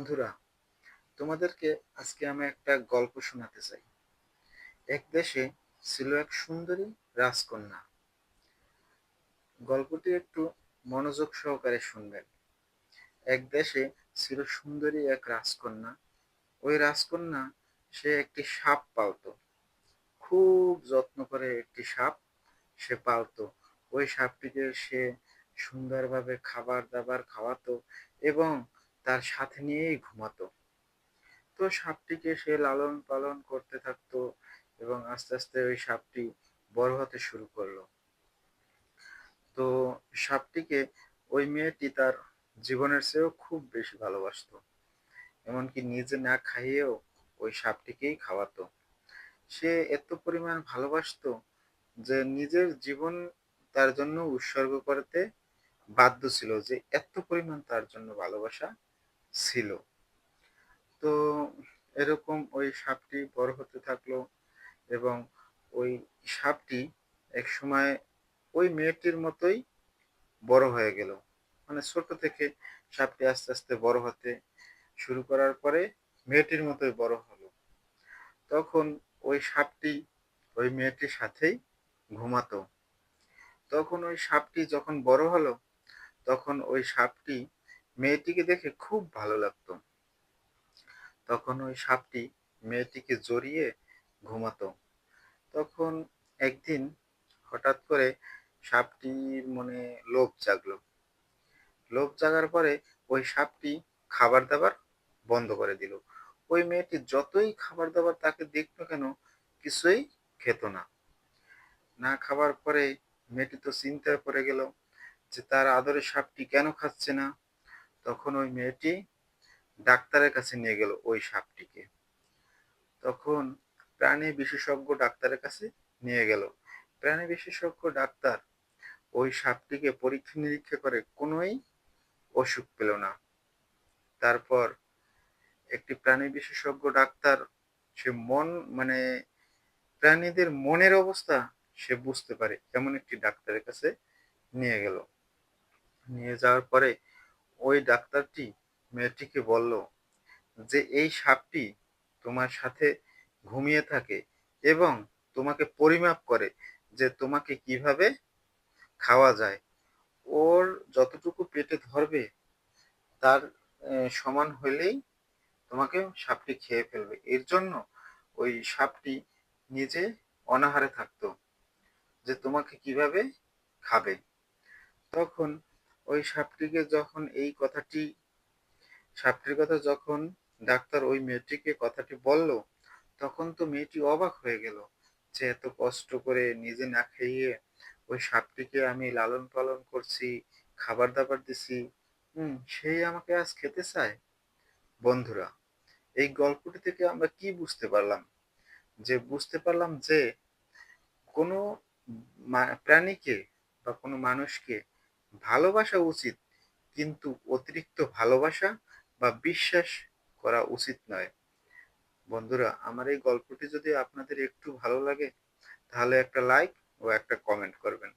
বন্ধুরা, তোমাদেরকে আজকে আমি একটা গল্প শোনাতে চাই। এক দেশে ছিল এক সুন্দরী রাজকন্যা। গল্পটি একটু মনোযোগ সহকারে শুনবেন। এক দেশে ছিল সুন্দরী এক রাজকন্যা। ওই রাজকন্যা, সে একটি সাপ পালতো। খুব যত্ন করে একটি সাপ সে পালতো। ওই সাপটিকে সে সুন্দরভাবে খাবার দাবার খাওয়াতো এবং তার সাথে নিয়েই ঘুমাতো। তো সাপটিকে সে লালন পালন করতে থাকতো এবং আস্তে আস্তে ওই সাপটি বড় হতে শুরু করল। তো সাপটিকে ওই মেয়েটি তার জীবনের চেয়েও খুব বেশি ভালোবাসতো। এমনকি নিজে না খাইয়েও ওই সাপটিকেই খাওয়াতো। সে এত পরিমাণ ভালোবাসতো যে নিজের জীবন তার জন্য উৎসর্গ করতে বাধ্য ছিল যে এত পরিমাণ তার জন্য ভালোবাসা ছিল। তো এরকম ওই সাপটি বড় হতে থাকল এবং ওই সাপটি এক সময় ওই মেয়েটির মতোই বড় হয়ে গেল। মানে ছোট থেকে সাপটি আস্তে আস্তে বড় হতে শুরু করার পরে মেয়েটির মতোই বড় হলো। তখন ওই সাপটি ওই মেয়েটির সাথেই ঘুমাতো। তখন ওই সাপটি যখন বড় হলো, তখন ওই সাপটি মেয়েটিকে দেখে খুব ভালো লাগতো। তখন ওই সাপটি মেয়েটিকে জড়িয়ে ঘুমাতো। তখন একদিন হঠাৎ করে সাপটির মনে লোভ জাগলো। লোভ জাগার পরে ওই সাপটি খাবার দাবার বন্ধ করে দিল। ওই মেয়েটি যতই খাবার দাবার তাকে দেখতো কেন কিছুই খেত না। না খাবার পরে মেয়েটি তো চিন্তায় পড়ে গেল যে তার আদরের সাপটি কেন খাচ্ছে না? তখন ওই মেয়েটি ডাক্তারের কাছে নিয়ে গেল ওই সাপটিকে। তখন প্রাণী বিশেষজ্ঞ ডাক্তারের কাছে নিয়ে গেল। প্রাণী বিশেষজ্ঞ ডাক্তার ওই সাপটিকে পরীক্ষা নিরীক্ষা করে কোনোই অসুখ পেল না। তারপর একটি প্রাণী বিশেষজ্ঞ ডাক্তার সে মন মানে প্রাণীদের মনের অবস্থা সে বুঝতে পারে, এমন একটি ডাক্তারের কাছে নিয়ে গেল। নিয়ে যাওয়ার পরে ওই ডাক্তারটি মেয়েটিকে বলল, যে এই সাপটি তোমার সাথে ঘুমিয়ে থাকে এবং তোমাকে পরিমাপ করে যে তোমাকে কীভাবে খাওয়া যায়। ওর যতটুকু পেটে ধরবে, তার সমান হলেই তোমাকে সাপটি খেয়ে ফেলবে। এর জন্য ওই সাপটি নিজে অনাহারে থাকতো যে তোমাকে কীভাবে খাবে। তখন ওই সাপটিকে যখন এই কথাটি, সাপটির কথা যখন ডাক্তার ওই মেয়েটিকে কথাটি বলল, তখন তো মেয়েটি অবাক হয়ে গেল যে এত কষ্ট করে নিজে না খাইয়ে ওই সাপটিকে আমি লালন পালন করছি খাবার দাবার দিছি। হুম, সেই আমাকে আজ খেতে চায়। বন্ধুরা, এই গল্পটি থেকে আমরা কি বুঝতে পারলাম? যে বুঝতে পারলাম যে কোনো প্রাণীকে বা কোনো মানুষকে ভালোবাসা উচিত, কিন্তু অতিরিক্ত ভালোবাসা বা বিশ্বাস করা উচিত নয়। বন্ধুরা, আমার এই গল্পটি যদি আপনাদের একটু ভালো লাগে, তাহলে একটা লাইক ও একটা কমেন্ট করবেন।